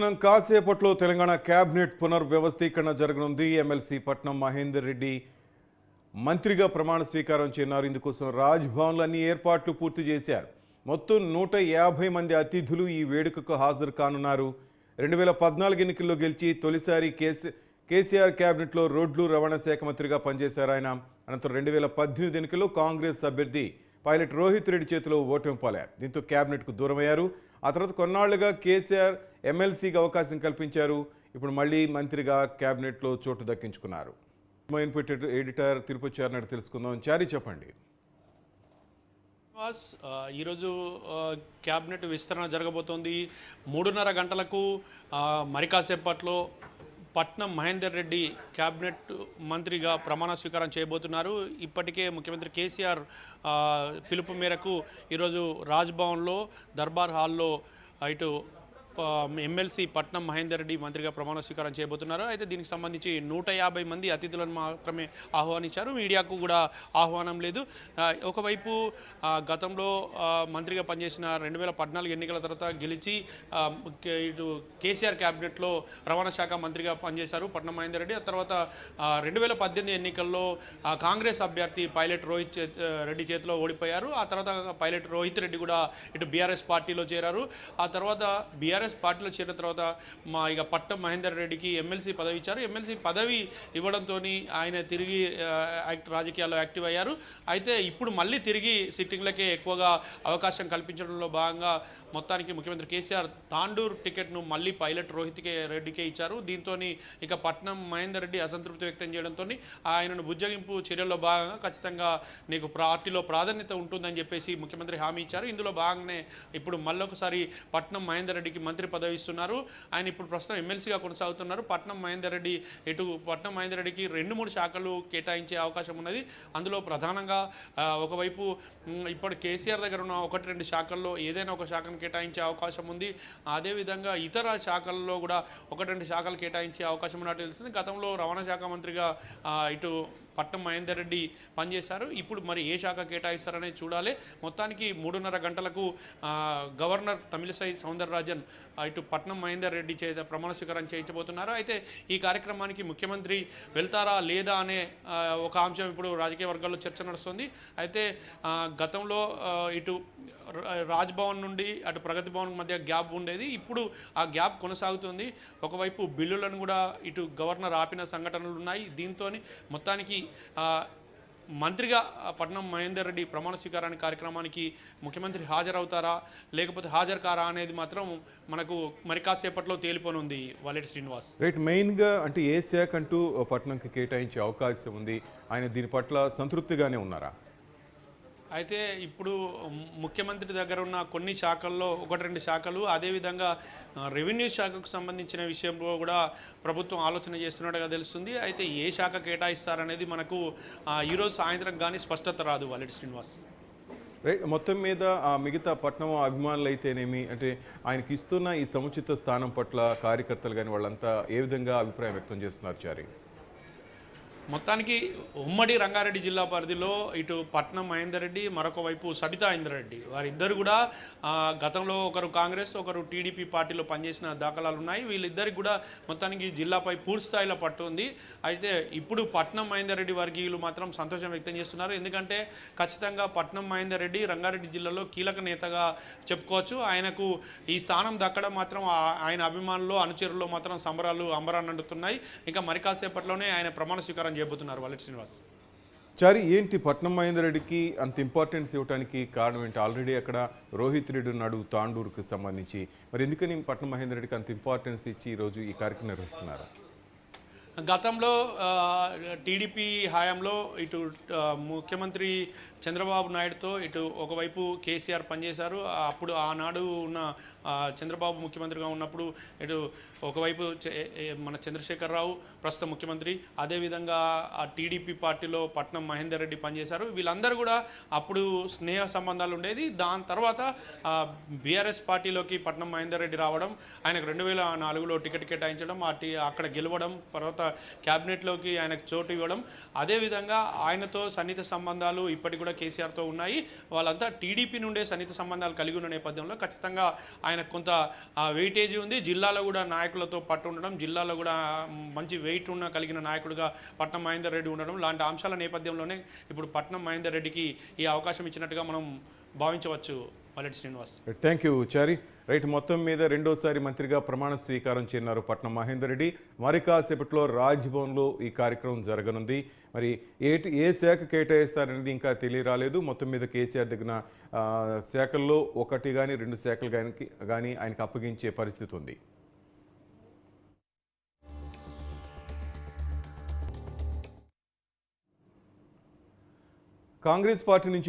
చూస్తున్నాం కాసేపట్లో తెలంగాణ కేబినెట్ పునర్వ్యవస్థీకరణ జరగనుంది. ఎమ్మెల్సీ పట్నం మహేందర్ రెడ్డి మంత్రిగా ప్రమాణ స్వీకారం చేయనున్నారు ఇందుకోసం రాజ్భవన్లో అన్ని ఏర్పాట్లు పూర్తి చేశారు. మొత్తం నూట యాభై మంది అతిథులు ఈ వేడుకకు హాజరు కానున్నారు. రెండు వేల పద్నాలుగు ఎన్నికల్లో గెలిచి తొలిసారి కేసీ కేసీఆర్ క్యాబినెట్లో రోడ్లు రవాణా శాఖ మంత్రిగా పనిచేశారు ఆయన. అనంతరం రెండు వేల పద్దెనిమిది ఎన్నికల్లో కాంగ్రెస్ అభ్యర్థి పైలట్ రోహిత్ రెడ్డి చేతిలో ఓటమి పాలారు దీంతో క్యాబినెట్కు దూరమయ్యారు. ఆ తర్వాత కొన్నాళ్ళుగా కేసీఆర్ ఎమ్మెల్సీకి అవకాశం కల్పించారు. ఇప్పుడు మళ్ళీ మంత్రిగా క్యాబినెట్లో చోటు దక్కించుకున్నారు. మైన్పుట్ ఎడిటర్ తిరుపతి చారినాడు తెలుసుకుందాం. చారి చెప్పండి. శ్రీనివాస్ ఈరోజు క్యాబినెట్ విస్తరణ జరగబోతోంది. మూడున్నర గంటలకు ఆ, మరి కాసేపట్లో పట్నం మహేందర్ రెడ్డి క్యాబినెట్ మంత్రిగా ప్రమాణ స్వీకారం చేయబోతున్నారు. ఇప్పటికే ముఖ్యమంత్రి కేసీఆర్ పిలుపు మేరకు ఈరోజు రాజ్భవన్లో దర్బార్ హాల్లో ఇటు ఎమ్మెల్సీ పట్నం మహేందర్ రెడ్డి మంత్రిగా ప్రమాణ స్వీకారం చేయబోతున్నారు. అయితే దీనికి సంబంధించి నూట యాభై మంది అతిథులను మాత్రమే ఆహ్వానించారు. మీడియాకు కూడా ఆహ్వానం లేదు. ఒకవైపు గతంలో మంత్రిగా పనిచేసిన రెండు వేల పద్నాలుగు ఎన్నికల తర్వాత గెలిచి ఇటు కేసీఆర్ క్యాబినెట్లో రవాణా శాఖ మంత్రిగా పనిచేశారు పట్నం మహేందర్ రెడ్డి. ఆ తర్వాత రెండు వేల పద్దెనిమిది ఎన్నికల్లో కాంగ్రెస్ అభ్యర్థి పైలట్ రోహిత్ చే- రెడ్డి చేతిలో ఓడిపోయారు. ఆ తర్వాత పైలట్ రోహిత్ రెడ్డి కూడా ఇటు బీఆర్ఎస్ పార్టీలో చేరారు. ఆ తర్వాత టీఆర్ఎస్ పార్టీలో చేరిన తర్వాత మా ఇక పట్టం మహేందర్ రెడ్డికి ఎమ్మెల్సీ పదవి ఇచ్చారు. ఎమ్మెల్సీ పదవి ఇవ్వడంతో ఆయన తిరిగి యాక్ట్ రాజకీయాల్లో యాక్టివ్ అయ్యారు. అయితే ఇప్పుడు మళ్ళీ తిరిగి సిట్టింగ్లకే ఎక్కువగా అవకాశం కల్పించడంలో భాగంగా మొత్తానికి ముఖ్యమంత్రి కేసీఆర్ తాండూరు టికెట్ను మళ్ళీ పైలట్ రోహిత్కే రెడ్డికే ఇచ్చారు. దీంతో ఇక పట్నం మహేందర్ రెడ్డి అసంతృప్తి వ్యక్తం చేయడంతో ఆయనను బుజ్జగింపు చర్యల్లో భాగంగా ఖచ్చితంగా నీకు పార్టీలో ప్రాధాన్యత ఉంటుందని చెప్పేసి ముఖ్యమంత్రి హామీ ఇచ్చారు. ఇందులో భాగంగానే ఇప్పుడు మళ్ళొకసారి పట్నం మహేందర్ రెడ్డికి మంత్రి పదవి ఇస్తున్నారు. ఆయన ఇప్పుడు ప్రస్తుతం ఎమ్మెల్సీగా కొనసాగుతున్నారు. పట్నం మహేందర్ రెడ్డి ఇటు పట్నం మహేందర్ రెడ్డికి రెండు మూడు శాఖలు కేటాయించే అవకాశం ఉన్నది. అందులో ప్రధానంగా ఒకవైపు ఇప్పుడు కేసీఆర్ దగ్గర ఉన్న ఒకటి రెండు శాఖల్లో ఏదైనా ఒక శాఖను కేటాయించే అవకాశం ఉంది. అదేవిధంగా ఇతర శాఖల్లో కూడా ఒకటి రెండు శాఖలు కేటాయించే అవకాశం ఉన్నట్టు తెలిసింది గతంలో రవాణా శాఖ మంత్రిగా ఇటు పట్నం మహేందర్ రెడ్డి పనిచేశారు. ఇప్పుడు మరి ఏ శాఖ కేటాయిస్తారనేది చూడాలి. మొత్తానికి మూడున్నర గంటలకు గవర్నర్ తమిళసై సౌందరరాజన్ ఇటు పట్నం మహేందర్ రెడ్డి చేత ప్రమాణ స్వీకారం చేయించబోతున్నారు? అయితే ఈ కార్యక్రమానికి ముఖ్యమంత్రి వెళ్తారా లేదా అనే ఒక అంశం ఇప్పుడు రాజకీయ వర్గాల్లో చర్చ నడుస్తుంది. అయితే గతంలో ఇటు రాజ్భవన్ నుండి అటు ప్రగతి భవన్ మధ్య గ్యాప్ ఉండేది. ఇప్పుడు ఆ గ్యాప్ కొనసాగుతుంది. ఒకవైపు బిల్లులను కూడా ఇటు గవర్నర్ ఆపిన సంఘటనలు ఉన్నాయి. దీంతో మొత్తానికి మంత్రిగా పట్నం మహేందర్ రెడ్డి ప్రమాణ స్వీకారాన్ని కార్యక్రమానికి ముఖ్యమంత్రి హాజరవుతారా? లేకపోతే హాజరు కారా అనేది మాత్రం మనకు మరి కాసేపట్లో తేలిపోనుంది. వాలెట్ శ్రీనివాస్. రైట్ మెయిన్గా అంటే ఏ శాఖ అంటూ పట్నంకి కేటాయించే అవకాశం ఉంది. ఆయన దీని పట్ల సంతృప్తిగానే ఉన్నారా? అయితే ఇప్పుడు ముఖ్యమంత్రి దగ్గర ఉన్న కొన్ని శాఖల్లో ఒకటి రెండు శాఖలు అదేవిధంగా రెవెన్యూ శాఖకు సంబంధించిన విషయంలో కూడా ప్రభుత్వం ఆలోచన చేస్తున్నట్టుగా తెలుస్తుంది. అయితే ఏ శాఖ కేటాయిస్తారనేది మనకు ఆ, ఈరోజు సాయంత్రం కానీ స్పష్టత రాదు వల్లెటి శ్రీనివాస్. రైట్ మొత్తం మీద ఆ మిగతా పట్నం అభిమానులు అయితేనేమి అంటే ఆయనకి ఇస్తున్న ఈ సముచిత స్థానం పట్ల కార్యకర్తలు కానీ వాళ్ళంతా ఏ విధంగా అభిప్రాయం వ్యక్తం చేస్తున్నారు చారి? మొత్తానికి ఉమ్మడి రంగారెడ్డి జిల్లా పరిధిలో ఇటు పట్నం మహేందర్ రెడ్డి మరొక వైపు సబితా ఇంద్రారెడ్డి వారిద్దరు కూడా గతంలో ఒకరు కాంగ్రెస్ ఒకరు టీడీపీ పార్టీలో పనిచేసిన దాఖలాలు ఉన్నాయి. వీళ్ళిద్దరికి కూడా మొత్తానికి జిల్లాపై పూర్తి స్థాయిలో పట్టు ఉంది. అయితే ఇప్పుడు పట్నం మహేందర్ రెడ్డి వర్గీయులు మాత్రం సంతోషం వ్యక్తం చేస్తున్నారు. ఎందుకంటే ఖచ్చితంగా పట్నం మహేందర్ రెడ్డి రంగారెడ్డి జిల్లాలో కీలక నేతగా చెప్పుకోవచ్చు. ఆయనకు ఈ స్థానం దక్కడం మాత్రం ఆయన అభిమానులు అనుచరుల్లో మాత్రం సంబరాలు అంబరాన్ని ఇంకా మరి కాసేపట్లోనే ఆయన ప్రమాణ స్వీకారం చేయబోతున్నారు వాళ్ళ శ్రీనివాస్. చారి ఏంటి పట్నం మహేందర్ రెడ్డికి అంత ఇంపార్టెన్స్ ఇవ్వడానికి కారణం ఏంటి? ఆల్రెడీ అక్కడ రోహిత్ రెడ్డి ఉన్నాడు తాండూరుకు సంబంధించి. మరి ఎందుకని పట్నం మహేందర్ రెడ్డికి అంత ఇంపార్టెన్స్ ఇచ్చి ఈరోజు ఈ కార్యక్రమం నిర్వహిస్తున్నారు? గతంలో టీడీపీ హయాంలో ఇటు ముఖ్యమంత్రి చంద్రబాబు నాయుడుతో ఇటు ఒకవైపు కేసీఆర్ పనిచేశారు. అప్పుడు ఆనాడు ఉన్న చంద్రబాబు ముఖ్యమంత్రిగా ఉన్నప్పుడు ఇటు ఒకవైపు చే- మన చంద్రశేఖరరావు ప్రస్తుత ముఖ్యమంత్రి అదేవిధంగా ఆ టీడీపీ పార్టీలో పట్నం మహేందర్ రెడ్డి పనిచేశారు. వీళ్ళందరూ కూడా అప్పుడు స్నేహ సంబంధాలు ఉండేది. దాని తర్వాత బీఆర్ఎస్ పార్టీలోకి పట్నం మహేందర్ రెడ్డి రావడం ఆయనకు రెండు వేల నాలుగులో టికెట్ కేటాయించడం ఆ అక్కడ గెలవడం తర్వాత క్యాబినెట్లోకి ఆయనకు చోటు ఇవ్వడం. అదేవిధంగా ఆయనతో సన్నిహిత సంబంధాలు ఇప్పటికి కూడా కేసీఆర్తో ఉన్నాయి. వాళ్ళంతా టీడీపీ నుండే సన్నిహిత సంబంధాలు కలిగి ఉన్న నేపథ్యంలో ఖచ్చితంగా ఆయన కొంత వెయిటేజీ ఉంది. జిల్లాలో కూడా నాయకులతో పట్టు ఉండడం జిల్లాలో కూడా మంచి వెయిట్ ఉన్న కలిగిన నాయకుడిగా పట్నం మహేందర్ రెడ్డి ఉండడం లాంటి అంశాల నేపథ్యంలోనే ఇప్పుడు పట్నం మహేందర్ రెడ్డికి ఈ అవకాశం ఇచ్చినట్టుగా మనం భావించవచ్చు. Palleti Srinivas. Thank you Chari right మొత్తం మీద రెండోసారి మంత్రిగా ప్రమాణ స్వీకారం చేరినారు పట్నం మహేందర్ రెడ్డి. మరి కాసేపట్లో రాజ్భవన్లో ఈ కార్యక్రమం జరగనుంది. మరి ఏ ఏ శాఖ కేటాయిస్తారనేది ఇంకా తెలియరాలేదు. మొత్తం మీద కేసీఆర్ దగ్గర శాఖల్లో ఒకటి కానీ రెండు శాఖలు కానీ కానీ ఆయనకు అప్పగించే పరిస్థితి ఉంది. కాంగ్రెస్ పార్టీ నుంచి